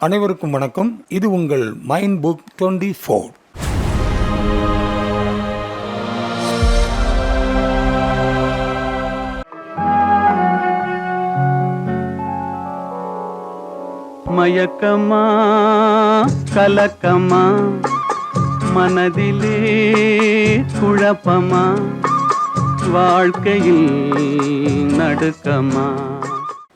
அனைவருக்கும் வணக்கம். இது உங்கள் மைண்ட் புக் டுவெண்ட்டி ஃபோர். மயக்கமா கலக்கமா மனதிலே குழப்பமா வாழ்க்கையில் நடுக்கமா?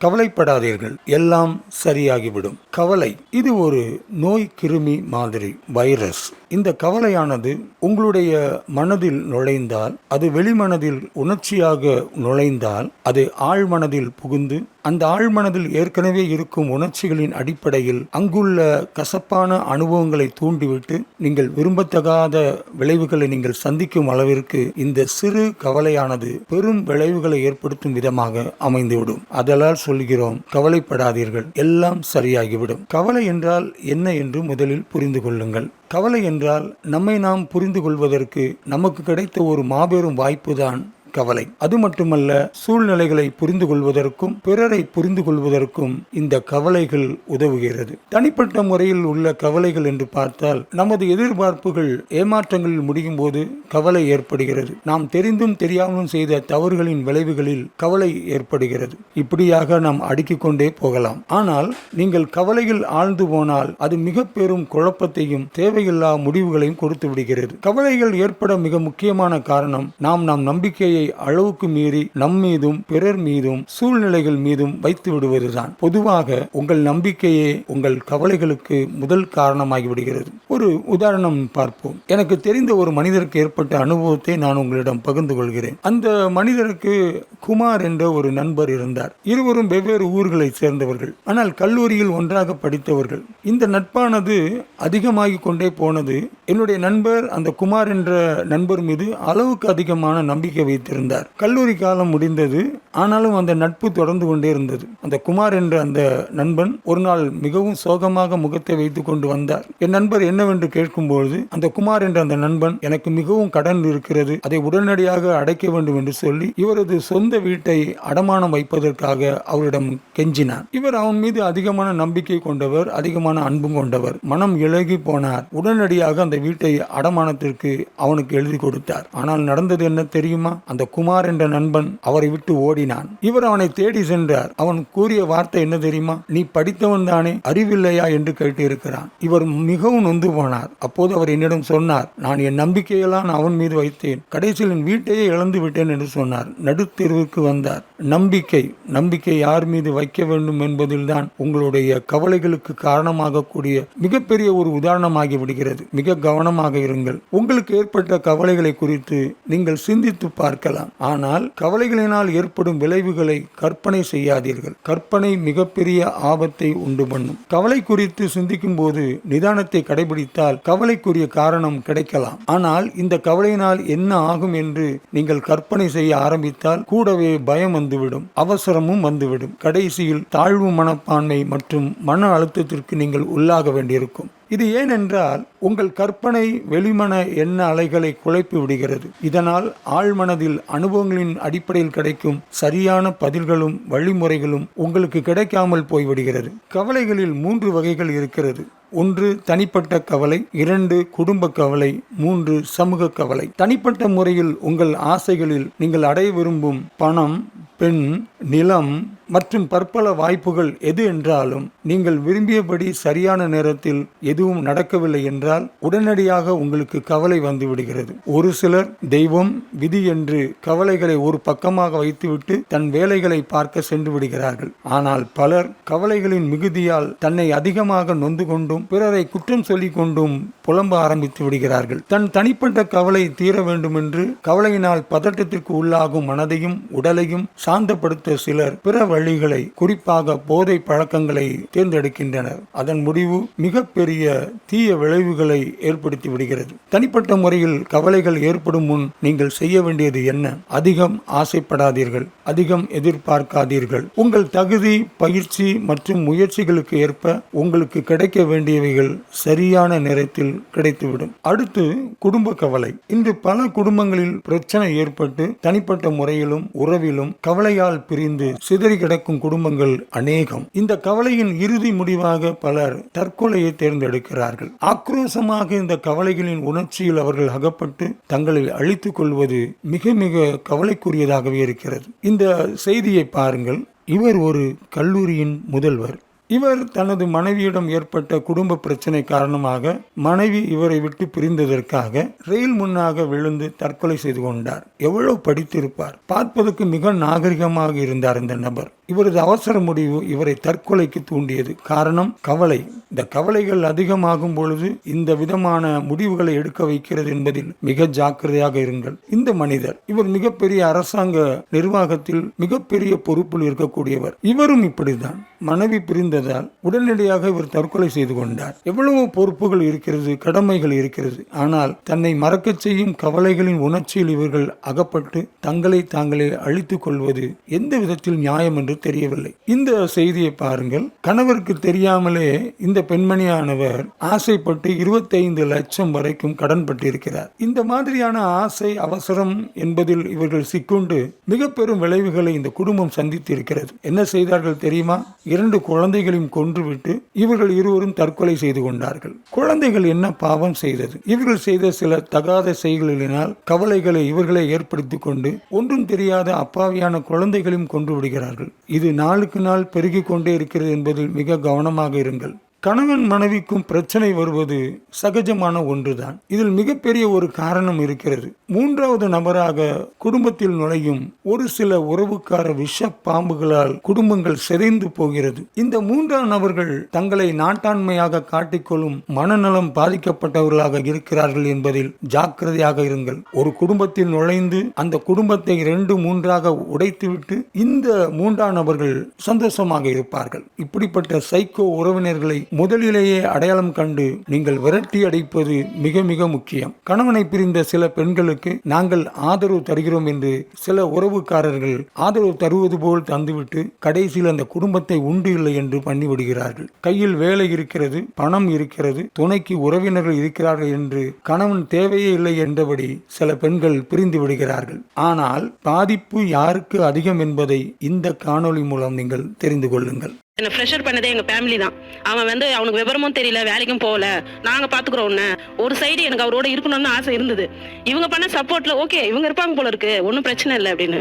கவலைப்படாதீர்கள் எல்லாம் சரியாகிவிடும். கவலை இது ஒரு நோய் கிருமி மாதிரி வைரஸ் இந்த கவலையானது உங்களுடைய மனதில் நுழைந்தால் அது வெளிமனதில் உணர்ச்சியாக நுழைந்தால் அது ஆழ்மனதில் புகுந்து அந்த ஆழ்மனதில் ஏற்கனவே இருக்கும் உணர்ச்சிகளின் அடிப்படையில் அங்குள்ள கசப்பான அனுபவங்களை தூண்டிவிட்டு நீங்கள் விரும்பத்தகாத விளைவுகளை நீங்கள் சந்திக்கும் அளவிற்கு இந்த சிறு கவலையானது பெரும் விளைவுகளை ஏற்படுத்தும் விதமாக அமைந்துவிடும். அதலால் சொல்கிறோம். கவலைப்படாதீர்கள். எல்லாம் சரியாகிவிடும். கவலை என்றால் என்ன என்று முதலில் புரிந்து கொள்ளுங்கள். கவலை என்றால் நம்மை நாம் புரிந்து கொள்வதற்கு நமக்கு கிடைத்த ஒரு மாபெரும் வாய்ப்புதான் கவலை. அது மட்டுமல்ல சூழ்நிலைகளை புரிந்து கொள்வதற்கும் பிறரை புரிந்து கொள்வதற்கும் இந்த கவலைகள் உதவுகிறது. தனிப்பட்ட முறையில் உள்ள கவலைகள் என்று பார்த்தால் நமது எதிர்பார்ப்புகள் ஏமாற்றங்களில் முடியும் போது கவலை ஏற்படுகிறது. நாம் தெரிந்தும் தெரியாமலும் செய்த தவறுகளின் விளைவுகளில் கவலை ஏற்படுகிறது. இப்படியாக நாம் அடுக்கிக் கொண்டே போகலாம். ஆனால் நீங்கள் கவலையில் ஆழ்ந்து போனால் அது மிக பெரும் குழப்பத்தையும் தேவையில்லா முடிவுகளையும் கொடுத்து விடுகிறது. கவலைகள் ஏற்பட மிக முக்கியமான காரணம் நாம் நம் நம்பிக்கையை அளவுக்கு மீறி நம் மீதும் பிறர் மீதும் சூழ்நிலைகள் மீதும் வைத்து விடுவதுதான். பொதுவாக உங்கள் நம்பிக்கையே உங்கள் கவலைகளுக்கு முதல் காரணமாகி விடுகிறது ஒரு உதாரணம் பார்ப்போம். எனக்கு தெரிந்த ஒரு மனிதருக்கு ஏற்பட்ட அனுபவத்தை நான் உங்களிடம் பகிர்ந்து கொள்கிறேன். அந்த மனிதருக்கு குமார் என்ற ஒரு நண்பர் இருந்தார். இருவரும் வெவ்வேறு ஊர்களை சேர்ந்தவர்கள். ஆனால் கல்லூரியில் ஒன்றாக படித்தவர்கள். இந்த நட்பானது அதிகமாகி கொண்டே போனது என்னுடைய நண்பர் அந்த குமார் என்ற நண்பர் மீது அளவுக்கு அதிகமான நம்பிக்கை வைத்திருந்தார் கல்லூரி காலம் முடிந்தது. ஆனாலும் அந்த நட்பு தொடர்ந்து கொண்டே இருந்தது. அந்த குமார் என்ற அந்த நண்பன் ஒரு நாள் மிகவும் சோகமாக முகத்தை வைத்துக் கொண்டு வந்தார். என் நண்பர் என்னவென்று கேட்கும்போது அந்த குமார் என்ற அந்த நண்பன் எனக்கு மிகவும் கடன் இருக்கிறது. அதை உடனடியாக அடைக்க வேண்டும் என்று சொல்லி இவரது சொந்த வீட்டை அடமானம் வைப்பதற்காக அவரிடம் கெஞ்சினார். இவர் அவன் மீது அதிகமான நம்பிக்கை கொண்டவர் அதிகமான அன்பும் கொண்டவர். மனம் இழகி போனார். உடனடியாக அந்த வீட்டை அடமானத்திற்கு அவனுக்கு எழுதி கொடுத்தார். ஆனால் நடந்தது என்ன தெரியுமா? அந்த குமார் என்ற நண்பன் அவரை விட்டு ஓடினான். இவர் அவனை தேடி சென்றார். அவன் கூறிய வார்த்தை என்ன தெரியுமா? நீ படித்தவன் தானே அறிவில்லையா? என்று கேட்டு இருக்கிறான் இவர் மிகவும் நொந்து போனார். அப்போது அவர் என்னிடம் சொன்னார் நான் என் நம்பிக்கையெல்லாம் அவன் மீது வைத்தேன். கடைசியில் என் வீட்டையே இழந்து விட்டேன் என்று சொன்னார். நடுத்தெருவுக்கு வந்தார். நம்பிக்கை நம்பிக்கை யார் மீது வைக்க வேண்டும் என்பதில்தான் உங்களுடைய கவலைகளுக்கு காரணமாக கூடிய மிகப்பெரிய ஒரு உதாரணமாகி விடுகிறது. மிக கவனமாக இருங்கள். உங்களுக்கு ஏற்பட்ட கவலைகளை குறித்து நீங்கள் சிந்தித்து பார்க்கலாம். ஆனால் கவலைகளினால் ஏற்படும் விளைவுகளை கற்பனை செய்யாதீர்கள். கற்பனை மிகப்பெரிய ஆபத்தை உண்டு பண்ணும். கவலை குறித்து சிந்திக்கும் போது நிதானத்தை கடைபிடித்தால் கவலைக்குரிய காரணம் கிடைக்கலாம். ஆனால் இந்த கவலையினால் என்ன ஆகும் என்று நீங்கள் கற்பனை செய்ய ஆரம்பித்தால் கூடவே பயம் வந்துவிடும். அவசரமும் வந்துவிடும். கடைசியில் தாழ்வு மனப்பான்மை மற்றும் மன அழுத்தத்திற்கு நீங்கள் உள்ளாக வேண்டியிருக்கும். இது ஏனென்றால் உங்கள் கற்பனை வெளிமன எண்ண அலைகளை குழைப்பு விடுகிறது. இதனால் ஆழ்மனதில் அனுபவங்களின் அடிப்படையில் கிடைக்கும் சரியான பதில்களும் வழிமுறைகளும் உங்களுக்கு கிடைக்காமல் போய்விடுகிறது. கவலைகளில் மூன்று வகைகள் இருக்கிறது. ஒன்று தனிப்பட்ட கவலை இரண்டு குடும்ப கவலை மூன்று சமூக கவலை. தனிப்பட்ட முறையில் உங்கள் ஆசைகளில் நீங்கள் அடைய விரும்பும் பணம் பெண் நிலம் மற்றும் பற்பல வாய்ப்புகள் எது என்றாலும் நீங்கள் விரும்பியபடி சரியான நேரத்தில் எதுவும் நடக்கவில்லை என்றால் உடனடியாக உங்களுக்கு கவலை வந்து விடுகிறது. ஒரு சிலர் தெய்வம் விதி என்று கவலைகளை ஒரு பக்கமாக வைத்துவிட்டு தன் வேலைகளை பார்க்க சென்று விடுகிறார்கள். ஆனால் பலர் கவலைகளின் மிகுதியால் தன்னை அதிகமாக நொந்து கொண்டும் பிறரை குற்றம் சொல்லிக் கொண்டும் புலம்ப ஆரம்பித்து விடுகிறார்கள். தன் தனிப்பட்ட கவலை தீர வேண்டுமென்று கவலையினால் பதட்டத்திற்கு உள்ளாகும் மனதையும் உடலையும் சாந்தப்படுத்த சிலர் பிற வழிகளை குறிப்பாக போதை பழக்கங்களை தேர்ந்தெடுக்கின்றனர். அதன் முடிவு மிகப்பெரிய தீய விளைவுகளை ஏற்படுத்தி விடுகிறது. தனிப்பட்ட முறையில் கவலைகள் ஏற்படும் முன் நீங்கள் செய்ய வேண்டியது என்ன? அதிகம் ஆசைப்படாதீர்கள். அதிகம் எதிர்பார்க்காதீர்கள். உங்கள் தகுதி பயிற்சி மற்றும் முயற்சிகளுக்கு ஏற்ப உங்களுக்கு கிடைக்க வேண்டிய வேண்டியவைகள் சரியான நேரத்தில் கிடைத்துவிடும். அடுத்து குடும்ப கவலை. இன்று பல குடும்பங்களில் பிரச்சனை ஏற்பட்டு தனிப்பட்ட முறையிலும் உறவிலும் கவலையால் பிரிந்து சிதறி கிடக்கும் குடும்பங்கள் அநேகம். இந்த கவலையின் இறுதி முடிவாக பலர் தற்கொலையை தேர்ந்தெடுக்கிறார்கள். ஆக்ரோஷமாக இந்த கவலைகளின் உணர்ச்சியில் அவர்கள் அகப்பட்டு தங்களை அழித்துக் கொள்வது மிக மிக கவலைக்குரியதாகவே இருக்கிறது. இந்த செய்தியை பாருங்கள். இவர் ஒரு கல்லூரியின் முதல்வர். இவர் தனது மனைவியிடம் ஏற்பட்ட குடும்ப பிரச்சனை காரணமாக மனைவி இவரை விட்டு பிரிந்ததற்காக ரயில் முன்னாக விழுந்து தற்கொலை செய்து கொண்டார். எவ்வளவு படித்திருப்பார். பார்ப்பதற்கு மிக நாகரிகமாக இருந்தார் இந்த நபர். இவரது அவசர முடிவு இவரை தற்கொலைக்கு தூண்டியது. காரணம் கவலை. இந்த கவலைகள் அதிகமாகும் பொழுது இந்த விதமான முடிவுகளை எடுக்க வைக்கிறது என்பதில் மிக ஜாக்கிரதையாக இருங்கள். இந்த மனிதர் இவர் மிகப்பெரிய அரசாங்க நிர்வாகத்தில் மிகப்பெரிய பொறுப்பில் இருக்கக்கூடியவர். இவரும் இப்படிதான் மனைவி பிரிந்ததால் உடனடியாக இவர் தற்கொலை செய்து கொண்டார். எவ்வளவு பொறுப்புகள் இருக்கிறது கடமைகள் இருக்கிறது. ஆனால் தன்னை மறக்கச் செய்யும் கவலைகளின் உணர்ச்சியில் இவர்கள் அகப்பட்டு தங்களை தாங்களே அழித்துக் கொள்வது எந்த விதத்தில் நியாயம் என்று தெரியவில்லை. இந்த செய்தியை பாருங்கள். கணவருக்கு தெரியாமலே இந்த பெண்மணியானவர் ஆசைப்பட்டு இருபத்தைந்து லட்சம் வரைக்கும் கடன் பட்டிருக்கிறார். இந்த மாதிரியான ஆசை அவசரம் என்பதில் இவர்கள் சிக்குண்டு மிக பெரும் விளைவுகளை இந்த குடும்பம் சந்தித்து இருக்கிறது என்ன செய்தார்கள் தெரியுமா? இரண்டு குழந்தைகள் குழந்தைகளையும் கொன்றுவிட்டு இவர்கள் இருவரும் தற்கொலை செய்து கொண்டார்கள். குழந்தைகள் என்ன பாவம் செய்தது? இவர்கள் செய்த சில தகாத செயல்களினால் கவலைகளை இவர்களை ஏற்படுத்தி கொண்டு ஒன்றும் தெரியாத அப்பாவியான குழந்தைகளையும் கொன்று விடுகிறார்கள். இது நாளுக்கு நாள் பெருகிக் கொண்டே இருக்கிறது என்பதில் மிக கவனமாக இருங்கள். கணவன் மனைவிக்கும் பிரச்சனை வருவது சகஜமான ஒன்றுதான். இதில் மிகப்பெரிய ஒரு காரணம் இருக்கிறது. மூன்றாவது நபராக குடும்பத்தில் நுழையும் ஒரு சில உறவுக்கார விஷ பாம்புகளால் குடும்பங்கள் சிதைந்து போகிறது. இந்த மூன்றாம் நபர்கள் தங்களை நாட்டாண்மையாக காட்டிக்கொள்ளும் மனநலம் பாதிக்கப்பட்டவர்களாக இருக்கிறார்கள் என்பதில் ஜாக்கிரதையாக இருங்கள். ஒரு குடும்பத்தில் நுழைந்து அந்த குடும்பத்தை இரண்டு மூன்றாக உடைத்துவிட்டு இந்த மூன்றாம் நபர்கள் சந்தோஷமாக இருப்பார்கள். இப்படிப்பட்ட சைக்கோ உறவினர்களை முதலிலேயே அடையாளம் கண்டு நீங்கள் விரட்டி அடைப்பது மிக மிக முக்கியம். கணவனை பிரிந்த சில பெண்களுக்கு நாங்கள் ஆதரவு தருகிறோம் என்று சில உறவுக்காரர்கள் ஆதரவு தருவது போல் தந்துவிட்டு கடைசியில் அந்த குடும்பத்தை உண்டு இல்லை என்று பண்ணிவிடுகிறார்கள். கையில் வேலை இருக்கிறது பணம் இருக்கிறது துணைக்கு உறவினர்கள் இருக்கிறார்கள் என்று கணவன் தேவையே இல்லை என்றபடி சில பெண்கள் பிரிந்து விடுகிறார்கள். ஆனால் பாதிப்பு யாருக்கு அதிகம் என்பதை இந்த காணொளி மூலம் நீங்கள் தெரிந்து கொள்ளுங்கள். என்ன ப்ரெஷர் பண்ணதே எங்க ஃபேமிலி தான். அவன் வந்து அவனுக்கு விவரமும் தெரியல வேலைக்கும் போகல. நாங்க பாத்துக்கிறோம் உன்னை. ஒரு சைடு எனக்கு அவரோட இருக்கணும்னு ஆசை இருந்தது. இவங்க பண்ண சப்போர்ட்ல ஓகே இவங்க இருப்பாங்க போல இருக்கு. ஒன்றும் பிரச்சனை இல்லை அப்படின்னு.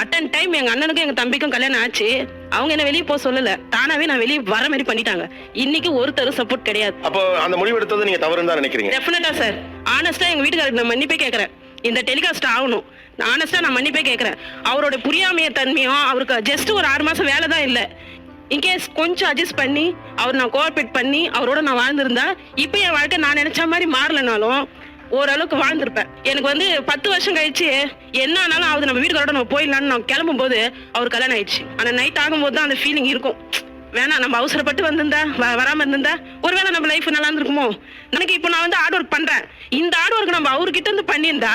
அட்டன் டைம் எங்க அண்ணனுக்கும் எங்க தம்பிக்கும் கல்யாணம் ஆச்சு. அவங்க என்ன வெளியே போக சொல்லல. தானாவே நான் வெளியே வர மாதிரி பண்ணிட்டாங்க. இன்னைக்கு ஒருத்தரும் சப்போர்ட் கிடையாது. அப்போ அந்த முடிவு எடுத்தது நீங்க தவறுன்னு தான் நினைக்கிறீங்க? டெஃபினட்டா சார் ஆனஸ்டா எங்க வீட்டுக்காரருக்கு நான் மன்னிப்பே கேட்கறேன் இந்த டெலிகாஸ்ட் ஆகணும். நான் ஆனஸ்டா நான் மன்னிப்பே கேட்கறேன் அவரோட புரியாமைய தன்மையும் அவருக்கு ஜஸ்ட் ஒரு ஆறு மாசம் வேலை தான் இல்லை. இன்கேஸ் கொஞ்சம் அட்ஜஸ்ட் பண்ணி அவர் நான் கோஆப்ரேட் பண்ணி அவரோட நான் வாழ்ந்திருந்தா இப்போ என் வாழ்க்கை நான் நினைச்ச மாதிரி மாறலனாலும் ஓரளவுக்கு வாழ்ந்திருப்பேன். எனக்கு வந்து பத்து வருஷம் கழிச்சு என்ன ஆனாலும் அது நம்ம வீட்டுக்காரோட நம்ம போயிடலான்னு நான் கிளம்பும் போது அவர் கல்யாணம் ஆயிடுச்சு. ஆனால் நைட் ஆகும்போது தான் அந்த ஃபீலிங் இருக்கும். வேணாம் நம்ம அவசரப்பட்டு வந்திருந்தா வ- வராம இருந்திருந்தா ஒருவேளை நம்ம லைஃப் நல்லா இருந்திருக்குமோ? எனக்கு இப்போ நான் வந்து ஹார்ட் ஒர்க் பண்றேன். இந்த ஹார்ட் ஒர்க் நம்ம அவர்கிட்ட இருந்து பண்ணியிருந்தா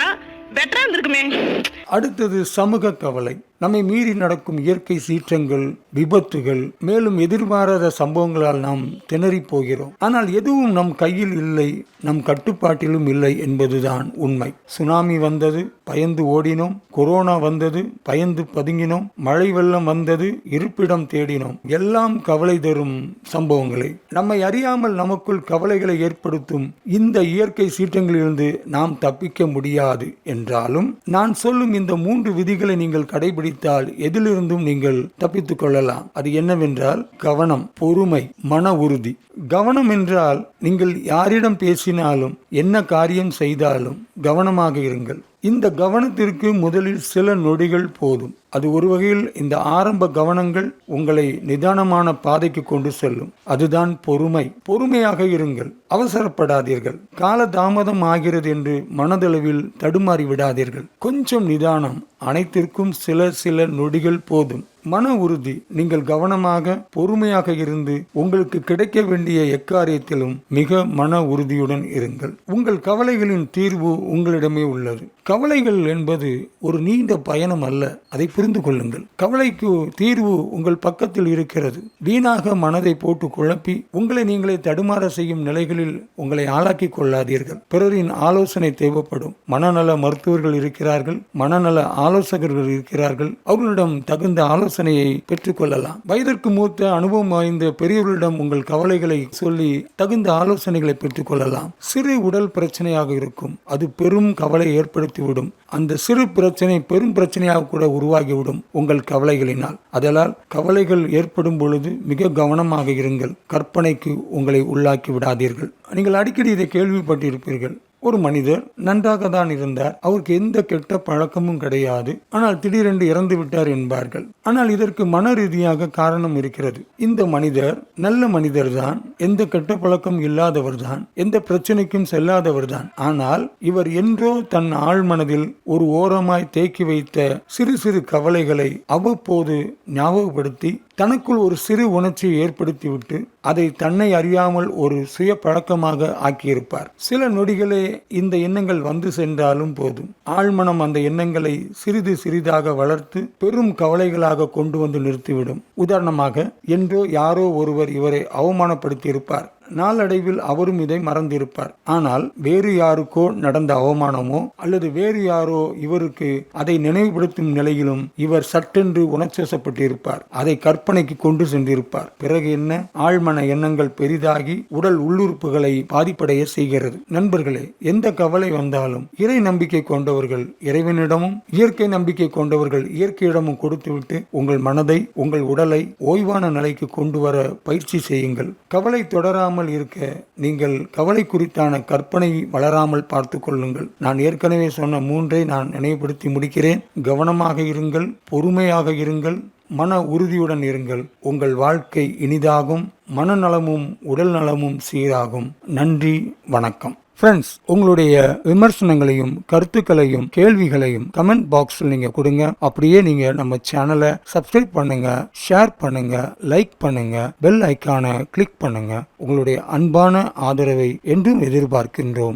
பெட்டரா இருந்திருக்குமே. அடுத்தது சமூக கவலை. நம்மை மீறி நடக்கும் இயற்கை சீற்றங்கள் விபத்துகள் மேலும் எதிர்பாராத சம்பவங்களால் நாம் திணறி போகிறோம். ஆனால் எதுவும் நம் கையில் இல்லை நம் கட்டுப்பாட்டிலும் இல்லை என்பதுதான் உண்மை. சுனாமி வந்தது பயந்து ஓடினோம். கொரோனா வந்தது பயந்து பதுங்கினோம். மழை வெள்ளம் வந்தது இருப்பிடம் தேடினோம். எல்லாம் கவலை தரும் சம்பவங்களே. நம்மை அறியாமல் நமக்குள் கவலைகளை ஏற்படுத்தும் இந்த இயற்கை சீற்றங்களிலிருந்து நாம் தப்பிக்க முடியாது என்றாலும் நான் சொல்லும் இந்த மூன்று விதிகளை நீங்கள் கடைபிடித்தால் எதிலிருந்தும் நீங்கள் தப்பித்துக் கொள்ளலாம். அது என்னவென்றால் கவனம் பொறுமை மன உறுதி. கவனம் என்றால் நீங்கள் யாரிடம் பேசினாலும் என்ன காரியம் செய்தாலும் கவனமாக இருங்கள். இந்த கவனத்திற்கு முதலில் சில நொடிகள் போதும். அது ஒரு வகையில் இந்த ஆரம்ப கவனங்கள் உங்களை நிதானமான பாதைக்கு கொண்டு செல்லும். அதுதான் பொறுமை. பொறுமையாக இருங்கள். அவசரப்படாதீர்கள். கால தாமதம் ஆகிறது என்று மனதளவில் தடுமாறி விடாதீர்கள். கொஞ்சம் நிதானம். அனைத்திற்கும் சில சில நொடிகள் போதும். மன உறுதி நீங்கள் கவனமாக பொறுமையாக இருந்து உங்களுக்கு கிடைக்க வேண்டிய எக்காரியத்திலும் மிக மன உறுதியுடன் இருங்கள். உங்கள் கவலைகளின் தீர்வு உங்களிடமே உள்ளது. கவலைகள் என்பது ஒரு நீண்ட பயணம் அல்ல. அதை புரிந்து கொள்ளுங்கள். கவலைக்கு தீர்வு உங்கள் பக்கத்தில் இருக்கிறது. வீணாக மனதை போட்டு குழப்பி உங்களை நீங்களே தடுமாற செய்யும் நிலைகளில் உங்களை ஆளாக்கி கொள்ளாதீர்கள். பிறரின் ஆலோசனை தேவைப்படும். மனநல மருத்துவர்கள் இருக்கிறார்கள். மனநல ஆலோசகர்கள் இருக்கிறார்கள். அவர்களிடம் தகுந்த ஆலோசனை ஆலோசனையை பெற்றுக்கொள்ளலாம். வயதிற்கு மூத்த அனுபவம் வாய்ந்த பெரியவர்களிடம் உங்கள் கவலைகளை சொல்லி தகுந்த ஆலோசனைகளை பெற்றுக்கொள்ளலாம். சிறு உடல் பிரச்சனையாக இருக்கும். அது பெரும் கவலை ஏற்படுத்திவிடும். அந்த சிறு பிரச்சனை பெரும் பிரச்சனையாக கூட உருவாகிவிடும் உங்கள் கவலைகளினால். அதனால் கவலைகள் ஏற்படும் பொழுது மிக கவனமாக இருங்கள். கற்பனைக்கு உங்களை உள்ளாக்கி விடாதீர்கள். நீங்கள் அடிக்கடி இதை கேள்விப்பட்டிருப்பீர்கள். ஒரு மனிதர் நன்றாக தான் இருந்தார். அவருக்கு எந்த கெட்ட பழக்கமும் கிடையாது. ஆனால் திடீரென்று இறந்து விட்டார் என்பார்கள். ஆனால் இதற்கு மன ரீதியாக காரணம் இருக்கிறது. இந்த மனிதர் நல்ல மனிதர் தான் எந்த கெட்ட பழக்கம் இல்லாதவர் தான் எந்த பிரச்சனைக்கும் செல்லாதவர் தான் ஆனால் இவர் என்றோ தன் ஆழ்மனதில் ஒரு ஓரமாய் தேக்கி வைத்த சிறு சிறு கவலைகளை அவ்வப்போது ஞாபகப்படுத்தி தனக்குள் ஒரு சிறு உணர்ச்சியை ஏற்படுத்திவிட்டு அதை தன்னை அறியாமல் ஒரு சுய பழக்கமாக ஆக்கியிருப்பார். சில நொடிகளே இந்த எண்ணங்கள் வந்து சென்றாலும் போதும். ஆழ்மனம் அந்த எண்ணங்களை சிறிது சிறிதாக வளர்த்து பெரும் கவலைகளாக கொண்டு வந்து நிறுத்திவிடும். உதாரணமாக என்றோ யாரோ ஒருவர் இவரை அவமானப்படுத்தியிருப்பார். நாளடைவில் அவரும் இதை மறந்திருப்பார். ஆனால் வேறு யாருக்கோ நடந்த அவமானமோ அல்லது வேறு யாரோ இவருக்கு அதை நினைவுபடுத்தும் நிலையிலும் இவர் சட்டென்று உணர்ச்சேசப்பட்டிருப்பார். அதை கற்பனைக்கு கொண்டு சென்றிருப்பார். பிறகு என்ன? ஆழ்மன எண்ணங்கள் பெரிதாகி உடல் உள்ளுறுப்புகளை பாதிப்படைய செய்கிறது. நண்பர்களே எந்த கவலை வந்தாலும் இறை நம்பிக்கை கொண்டவர்கள் இறைவனிடமும் இயற்கை நம்பிக்கை கொண்டவர்கள் இயற்கையிடமும் கொடுத்துவிட்டு உங்கள் மனதை உங்கள் உடலை ஓய்வான நிலைக்கு கொண்டு வர பயிற்சி செய்யுங்கள். கவலை தொடராமல் இருக்க நீங்கள் கவலை குறித்தான கற்பனை வளராமல் பார்த்து கொள்ளுங்கள். நான் ஏற்கனவே சொன்ன மூன்றை நான் நினைவுபடுத்தி முடிக்கிறேன். கவனமாக இருங்கள் பொறுமையாக இருங்கள் மன உறுதியுடன் இருங்கள். உங்கள் வாழ்க்கை இனிதாகும் மனநலமும் உடல் நலமும் சீராகும். நன்றி வணக்கம். ஃப்ரெண்ட்ஸ் உங்களுடைய விமர்சனங்களையும் கருத்துக்களையும் கேள்விகளையும் கமெண்ட் பாக்ஸில் நீங்க கொடுங்க. அப்படியே நீங்க நம்ம சேனலை சப்ஸ்கிரைப் பண்ணுங்க ஷேர் பண்ணுங்க லைக் பண்ணுங்க பெல் ஐக்கானை கிளிக் பண்ணுங்க. உங்களுடைய அன்பான ஆதரவை என்றும் எதிர்பார்க்கின்றோம்.